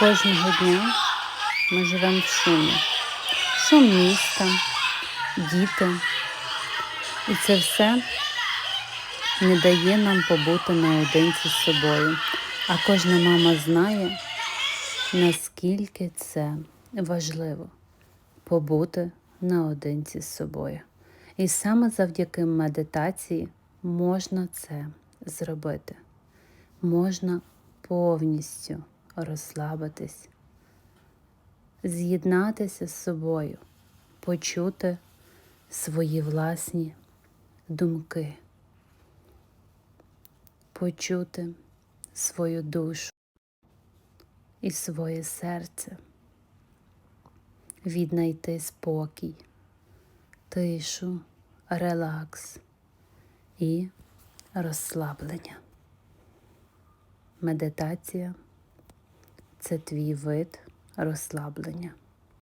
Кожного дня ми живемо в шумі. Шум міста, діти. І це все не дає нам побути наодинці з собою. А кожна мама знає, наскільки це важливо побути наодинці з собою. І саме завдяки медитації можна це зробити. Можна повністю розслабитись, з'єднатися з собою, почути свої власні думки, почути свою душу і своє серце, віднайти спокій, тишу, релакс і розслаблення. Медитація це твій вид розслаблення.